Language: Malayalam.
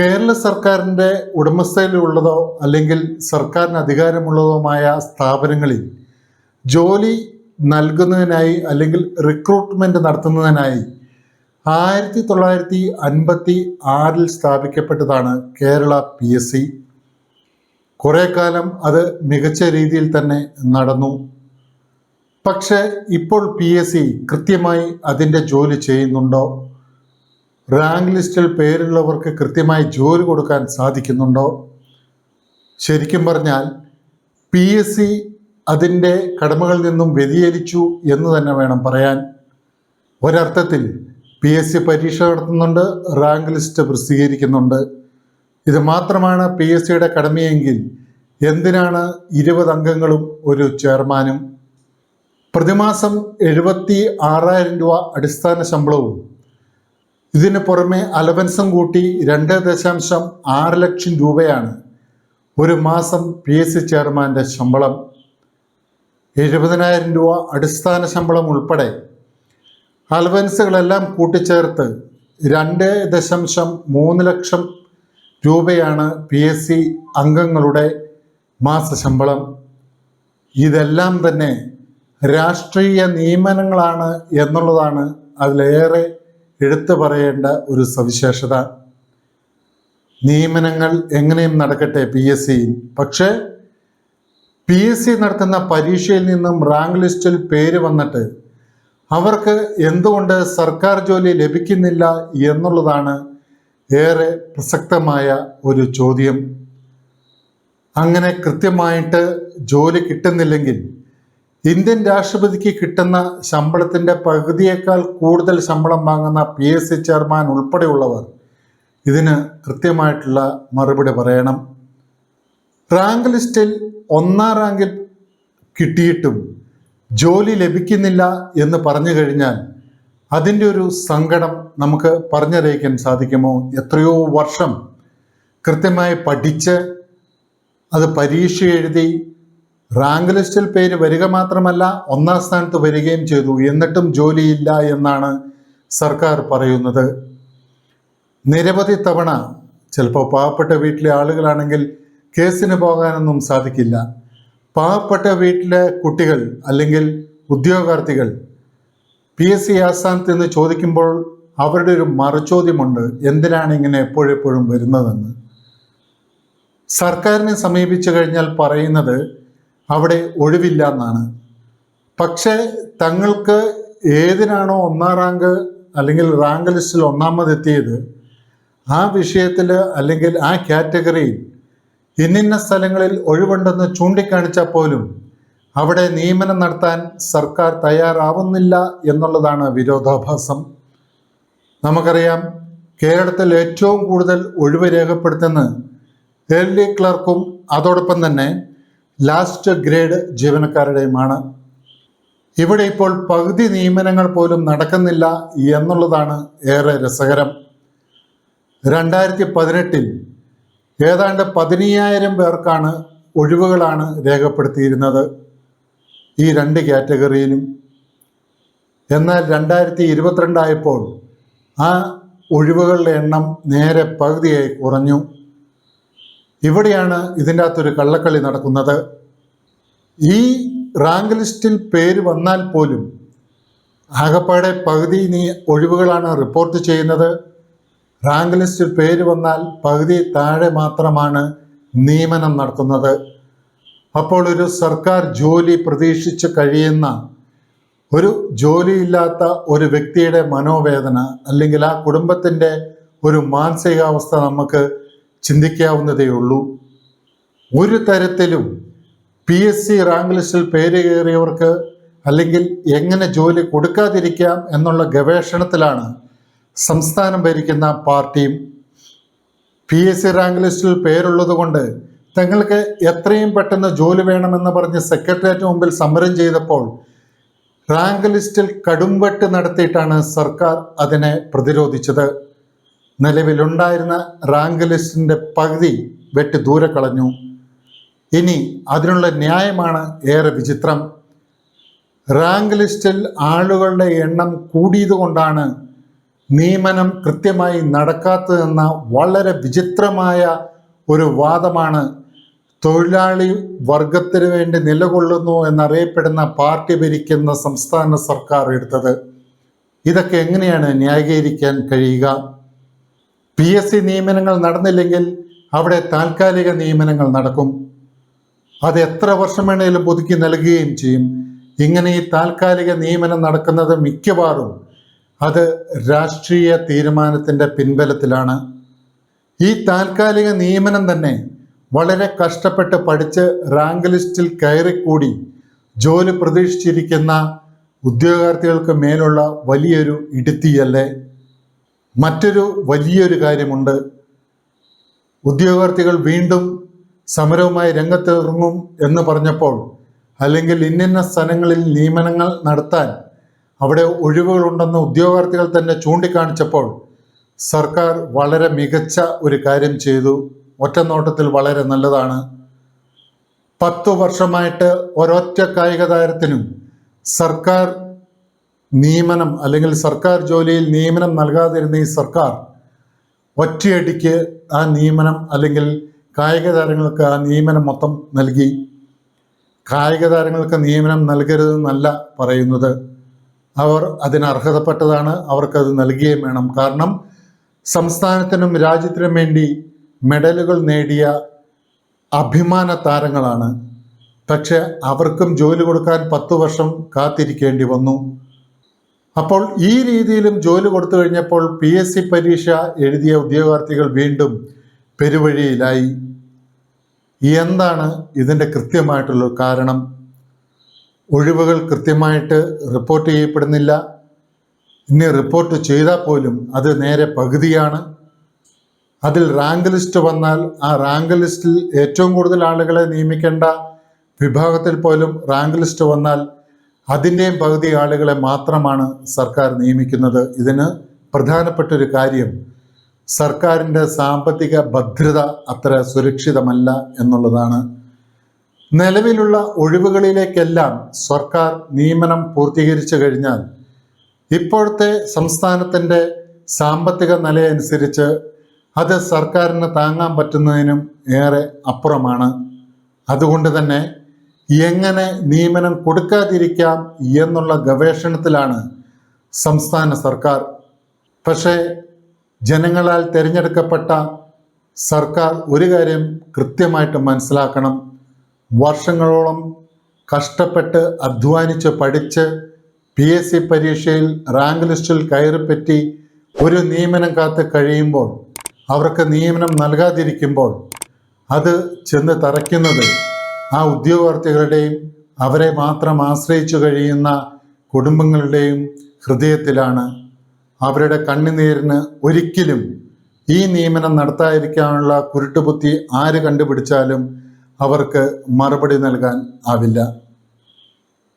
കേരള സർക്കാരിന്റെ ഉടമസ്ഥയിലുള്ളതോ അല്ലെങ്കിൽ സർക്കാരിന് അധികാരമുള്ളതുമായ സ്ഥാപനങ്ങളിൽ ജോലി നൽകുന്നതിനായി അല്ലെങ്കിൽ റിക്രൂട്ട്മെന്റ് നടത്തുന്നതിനായി ആയിരത്തി തൊള്ളായിരത്തി അൻപത്തി ആറിൽ സ്ഥാപിക്കപ്പെട്ടതാണ് കേരള പി എസ് സി. കുറേ കാലം അത് മികച്ച രീതിയിൽ തന്നെ നടന്നു. പക്ഷേ ഇപ്പോൾ പി എസ് സി കൃത്യമായി അതിന്റെ ജോലി ചെയ്യുന്നുണ്ടോ? റാങ്ക് ലിസ്റ്റിൽ പേരുള്ളവർക്ക് കൃത്യമായി ജോലി കൊടുക്കാൻ സാധിക്കുന്നുണ്ടോ? ശരിക്കും പറഞ്ഞാൽ പി എസ് സി അതിന്റെ കടമകളിൽ നിന്നും വ്യതിചലിച്ചു എന്ന് തന്നെ വേണം പറയാൻ. ഒരർത്ഥത്തിൽ പി എസ് സി പരീക്ഷ നടത്തുന്നുണ്ട് റാങ്ക് ലിസ്റ്റ് പ്രസിദ്ധീകരിക്കുന്നുണ്ട്. ഇത് മാത്രമാണ് പി എസ് സിയുടെ കടമയെങ്കിൽ എന്തിനാണ് ഇരുപത് അംഗങ്ങളും ഒരു ചെയർമാനും? പ്രതിമാസം എഴുപത്തി ആറായിരം രൂപ അടിസ്ഥാന ശമ്പളവും ഇതിന് പുറമെ അലവൻസും കൂട്ടി രണ്ട് ദശാംശം ആറ് ലക്ഷം രൂപയാണ് ഒരു മാസം പി എസ് സി ചെയർമാന്റെ ശമ്പളം. എഴുപതിനായിരം രൂപ അടിസ്ഥാന ശമ്പളം ഉൾപ്പെടെ അലവൻസുകളെല്ലാം കൂട്ടിച്ചേർത്ത് രണ്ട് ദശാംശം മൂന്ന് ലക്ഷം രൂപയാണ് പി എസ് സി അംഗങ്ങളുടെ മാസശമ്പളം ഇതെല്ലാം തന്നെ രാഷ്ട്രീയ നിയമനങ്ങളാണ് എന്നുള്ളതാണ് അതിലേറെ എടുത്തു പറയേണ്ട ഒരു സവിശേഷത. നിയമനങ്ങൾ എങ്ങനെയും നടക്കട്ടെ പി എസ് സിയിൽ പക്ഷേ പി എസ് സി നടത്തുന്ന പരീക്ഷയിൽ നിന്നും റാങ്ക് ലിസ്റ്റിൽ പേര് വന്നിട്ട് അവർക്ക് എന്തുകൊണ്ട് സർക്കാർ ജോലി ലഭിക്കുന്നില്ല എന്നുള്ളതാണ് ഏറെ പ്രസക്തമായ ഒരു ചോദ്യം. അങ്ങനെ കൃത്യമായിട്ട് ജോലി കിട്ടുന്നില്ലെങ്കിൽ ഇന്ത്യൻ രാഷ്ട്രപതിക്ക് കിട്ടുന്ന ശമ്പളത്തിന്റെ പകുതിയേക്കാൾ കൂടുതൽ ശമ്പളം വാങ്ങുന്ന പി എസ് സി ചെയർമാൻ ഉൾപ്പെടെയുള്ളവർ ഇതിന് കൃത്യമായിട്ടുള്ള മറുപടി പറയണം. റാങ്ക് ലിസ്റ്റിൽ ഒന്നാം റാങ്കിൽ കിട്ടിയിട്ടും ജോലി ലഭിക്കുന്നില്ല എന്ന് പറഞ്ഞു കഴിഞ്ഞാൽ അതിന്റെ ഒരു സങ്കടം നമുക്ക് പറഞ്ഞറിയിക്കാൻ സാധിക്കുമോ? എത്രയോ വർഷം കൃത്യമായി പഠിച്ച് അത് പരീക്ഷ എഴുതി റാങ്ക് ലിസ്റ്റിൽ പേര് വരിക മാത്രമല്ല ഒന്നാം സ്ഥാനത്ത് വരികയും ചെയ്തു. എന്നിട്ടും ജോലിയില്ല എന്നാണ് സർക്കാർ പറയുന്നത്. നിരവധി തവണ ചിലപ്പോൾ പാവപ്പെട്ട വീട്ടിലെ ആളുകളാണെങ്കിൽ കേസിന് പോകാനൊന്നും സാധിക്കില്ല. പാവപ്പെട്ട വീട്ടിലെ കുട്ടികൾ അല്ലെങ്കിൽ ഉദ്യോഗാർത്ഥികൾ പി എസ് സി ആസ്ഥാനത്ത് നിന്ന് ചോദിക്കുമ്പോൾ അവരുടെ ഒരു മറുചോദ്യമുണ്ട്. എന്തിനാണ് ഇങ്ങനെ എപ്പോഴെപ്പോഴും വരുന്നതെന്ന്. സർക്കാരിനെ സമീപിച്ചു കഴിഞ്ഞാൽ പറയുന്നത് അവിടെ ഒഴിവില്ല എന്നാണ്. പക്ഷേ തങ്ങൾക്ക് ഏതിനാണോ ഒന്നാം റാങ്ക് അല്ലെങ്കിൽ റാങ്ക് ലിസ്റ്റിൽ ഒന്നാമതെത്തിയത് ആ വിഷയത്തിൽ അല്ലെങ്കിൽ ആ കാറ്റഗറിയിൽ ഇന്നിന്ന സ്ഥലങ്ങളിൽ ഒഴിവുണ്ടെന്ന് ചൂണ്ടിക്കാണിച്ചാൽ പോലും അവിടെ നിയമനം നടത്താൻ സർക്കാർ തയ്യാറാവുന്നില്ല എന്നുള്ളതാണ് വിരോധാഭാസം. നമുക്കറിയാം കേരളത്തിൽ ഏറ്റവും കൂടുതൽ ഒഴിവ് രേഖപ്പെടുത്തുന്ന എൽ ഡി ക്ലർക്കും അതോടൊപ്പം തന്നെ ലാസ്റ്റ് ഗ്രേഡ് ജീവനക്കാരുടെയുമാണ്. ഇവിടെ ഇപ്പോൾ പകുതി നിയമനങ്ങൾ പോലും നടക്കുന്നില്ല എന്നുള്ളതാണ് ഏറെ രസകരം. രണ്ടായിരത്തി പതിനെട്ടിൽ ഏതാണ്ട് പതിനയ്യായിരം പേർക്കാണ് ഒഴിവുകളാണ് രേഖപ്പെടുത്തിയിരുന്നത് ഈ രണ്ട് കാറ്റഗറിയിലും. എന്നാൽ രണ്ടായിരത്തി ഇരുപത്തിരണ്ടായപ്പോൾ ആ ഒഴിവുകളുടെ എണ്ണം നേരെ പകുതിയായി കുറഞ്ഞു. ഇവിടെയാണ് ഇതിന്റെ അകത്തൊരു കള്ളക്കളി നടക്കുന്നത്. ഈ റാങ്ക് ലിസ്റ്റിൽ പേര് വന്നാൽ പോലും ആകപ്പാടെ പകുതി നീ ഒഴിവുകളാണ് റിപ്പോർട്ട് ചെയ്യുന്നത്. റാങ്ക് ലിസ്റ്റിൽ പേര് വന്നാൽ പകുതി താഴെ മാത്രമാണ് നിയമനം നടത്തുന്നത് അപ്പോൾ ഒരു സർക്കാർ ജോലി പ്രതീക്ഷിച്ച് കഴിയുന്ന ഒരു ജോലിയില്ലാത്ത ഒരു വ്യക്തിയുടെ മനോവേദന അല്ലെങ്കിൽ ആ കുടുംബത്തിന്റെ ഒരു മാനസികാവസ്ഥ നമുക്ക് ചിന്തിക്കാവുന്നതേ ഉള്ളൂ ഒരു തരത്തിലും പി എസ് സി റാങ്ക് ലിസ്റ്റിൽ പേര് കയറിയവർക്ക് അല്ലെങ്കിൽ എങ്ങനെ ജോലി കൊടുക്കാതിരിക്കാം എന്നുള്ള ഗവേഷണത്തിലാണ് സംസ്ഥാനം ഭരിക്കുന്ന പാർട്ടിയും പി എസ് സി റാങ്ക് ലിസ്റ്റിൽ പേരുള്ളത് കൊണ്ട് തങ്ങൾക്ക് എത്രയും പെട്ടെന്ന് ജോലി വേണമെന്ന് പറഞ്ഞ് സെക്രട്ടേറിയറ്റ് മുമ്പിൽ സമരം ചെയ്തപ്പോൾ റാങ്ക് ലിസ്റ്റിൽ കടുംവെട്ട് നടത്തിയിട്ടാണ് സർക്കാർ അതിനെ പ്രതിരോധിച്ചത്. നിലവിലുണ്ടായിരുന്ന റാങ്ക് ലിസ്റ്റിന്റെ പകുതി വെട്ടി ദൂരെ കളഞ്ഞു. ഇനി അതിനുള്ള ന്യായമാണ് ഏറെ വിചിത്രം. റാങ്ക് ലിസ്റ്റിൽ ആളുകളുടെ എണ്ണം കൂടിയതുകൊണ്ടാണ് നിയമനം കൃത്യമായി നടക്കാത്തതെന്ന വളരെ വിചിത്രമായ ഒരു വാദമാണ് തൊഴിലാളി വർഗത്തിന് വേണ്ടി നിലകൊള്ളുന്നു എന്നറിയപ്പെടുന്ന പാർട്ടി ഭരിക്കുന്ന സംസ്ഥാന സർക്കാർ എടുത്തത്. ഇതൊക്കെ എങ്ങനെയാണ് ന്യായീകരിക്കാൻ കഴിയുക? പി എസ് സി നിയമനങ്ങൾ നടന്നില്ലെങ്കിൽ അവിടെ താൽക്കാലിക നിയമനങ്ങൾ നടക്കും. അത് എത്ര വർഷം വേണേലും പുതുക്കി നൽകുകയും ചെയ്യും. ഇങ്ങനെ ഈ താൽക്കാലിക നിയമനം നടക്കുന്നത് മിക്കവാറും അത് രാഷ്ട്രീയ തീരുമാനത്തിന്റെ പിൻബലത്തിലാണ്. ഈ താൽക്കാലിക നിയമനം തന്നെ വളരെ കഷ്ടപ്പെട്ട് പഠിച്ച് റാങ്ക് ലിസ്റ്റിൽ കയറിക്കൂടി ജോലി പ്രതീക്ഷിച്ചിരിക്കുന്ന ഉദ്യോഗാർത്ഥികൾക്ക് മേലുള്ള വലിയൊരു ഇടുത്തിയല്ലേ? മറ്റൊരു വലിയൊരു കാര്യമുണ്ട്. ഉദ്യോഗാർത്ഥികൾ വീണ്ടും സമരവുമായി രംഗത്തിറങ്ങും എന്ന് പറഞ്ഞപ്പോൾ അല്ലെങ്കിൽ ഇന്നിന്ന സ്ഥലങ്ങളിൽ നിയമനങ്ങൾ നടത്താൻ അവിടെ ഒഴിവുകളുണ്ടെന്ന് ഉദ്യോഗാർത്ഥികൾ തന്നെ ചൂണ്ടിക്കാണിച്ചപ്പോൾ സർക്കാർ വളരെ മികച്ച ഒരു കാര്യം ചെയ്തു. ഒറ്റനോട്ടത്തിൽ വളരെ നല്ലതാണ്. പത്തു വർഷമായിട്ട് ഒരൊറ്റ കായിക താരത്തിനും സർക്കാർ നിയമനം അല്ലെങ്കിൽ സർക്കാർ ജോലിയിൽ നിയമനം നൽകാതിരുന്ന ഈ സർക്കാർ ഒറ്റയടിക്ക് ആ നിയമനം അല്ലെങ്കിൽ കായിക താരങ്ങൾക്ക് ആ നിയമനം മൊത്തം നൽകി. കായിക താരങ്ങൾക്ക് നിയമനം നൽകരുതെന്നല്ല പറയുന്നത്. അവർ അതിന് അർഹതപ്പെട്ടതാണ് അവർക്കത് നൽകുകയും വേണം. കാരണം സംസ്ഥാനത്തിനും രാജ്യത്തിനും വേണ്ടി മെഡലുകൾ നേടിയ അഭിമാന താരങ്ങളാണ്. പക്ഷെ അവർക്കും ജോലി കൊടുക്കാൻ പത്തു വർഷം കാത്തിരിക്കേണ്ടി വന്നു. അപ്പോൾ ഈ രീതിയിലും ജോലി കൊടുത്തു കഴിഞ്ഞപ്പോൾ പി എസ് സി പരീക്ഷ എഴുതിയ ഉദ്യോഗാർത്ഥികൾ വീണ്ടും പെരുവഴിയിലായി. എന്താണ് ഇതിന്റെ കൃത്യമായിട്ടുള്ള കാരണം? ഒഴിവുകൾ കൃത്യമായിട്ട് റിപ്പോർട്ട് ചെയ്യപ്പെടുന്നില്ല. ഇനി റിപ്പോർട്ട് ചെയ്താൽ പോലും അത് നേരെ പകുതിയാണ്. അതിൽ റാങ്ക് ലിസ്റ്റ് വന്നാൽ ആ റാങ്ക് ലിസ്റ്റിൽ ഏറ്റവും കൂടുതൽ ആളുകളെ നിയമിക്കേണ്ട വിഭാഗത്തിൽ പോലും റാങ്ക് ലിസ്റ്റ് വന്നാൽ അതിന്റെയും പകുതി ആളുകളെ മാത്രമാണ് സർക്കാർ നിയമിക്കുന്നത്. ഇതിന് പ്രധാനപ്പെട്ട ഒരു കാര്യം സർക്കാരിന്റെ സാമ്പത്തിക ഭദ്രത അത്ര സുരക്ഷിതമല്ല എന്നുള്ളതാണ്. നിലവിലുള്ള ഒഴിവുകളിലേക്കെല്ലാം സർക്കാർ നിയമനം പൂർത്തീകരിച്ചു കഴിഞ്ഞാൽ ഇപ്പോഴത്തെ സംസ്ഥാനത്തിന്റെ സാമ്പത്തിക നിലയനുസരിച്ച് അത് സർക്കാരിന് താങ്ങാൻ പറ്റുന്നതിനും ഏറെ അപ്പുറമാണ്. അതുകൊണ്ട് തന്നെ എങ്ങനെ നിയമനം കൊടുക്കാതിരിക്കാം എന്നുള്ള ഗവേഷണത്തിലാണ് സംസ്ഥാന സർക്കാർ. പക്ഷേ ജനങ്ങളാൽ തിരഞ്ഞെടുക്കപ്പെട്ട സർക്കാർ ഒരു കാര്യം കൃത്യമായിട്ട് മനസ്സിലാക്കണം. വർഷങ്ങളോളം കഷ്ടപ്പെട്ട് അധ്വാനിച്ച് പഠിച്ച് പി എസ് സി പരീക്ഷയിൽ റാങ്ക് ലിസ്റ്റിൽ കയറിപ്പറ്റി ഒരു നിയമനം കാത്ത് കഴിയുമ്പോൾ അവർക്ക് നിയമനം നൽകാതിരിക്കുമ്പോൾ അത് ചെന്ന് തറയ്ക്കുന്നത് ആ ഉദ്യോഗാർത്ഥികളുടെയും അവരെ മാത്രം ആശ്രയിച്ചു കഴിയുന്ന കുടുംബങ്ങളുടെയും ഹൃദയത്തിലാണ് അവരുടെ കണ്ണുനീരിന് ഒരിക്കലും ഈ നിയമനം നടത്താതിരിക്കാനുള്ള കുരുട്ടുബുദ്ധി ആര് കണ്ടുപിടിച്ചാലും അവർക്ക് മറുപടി നൽകാൻ ആവില്ല.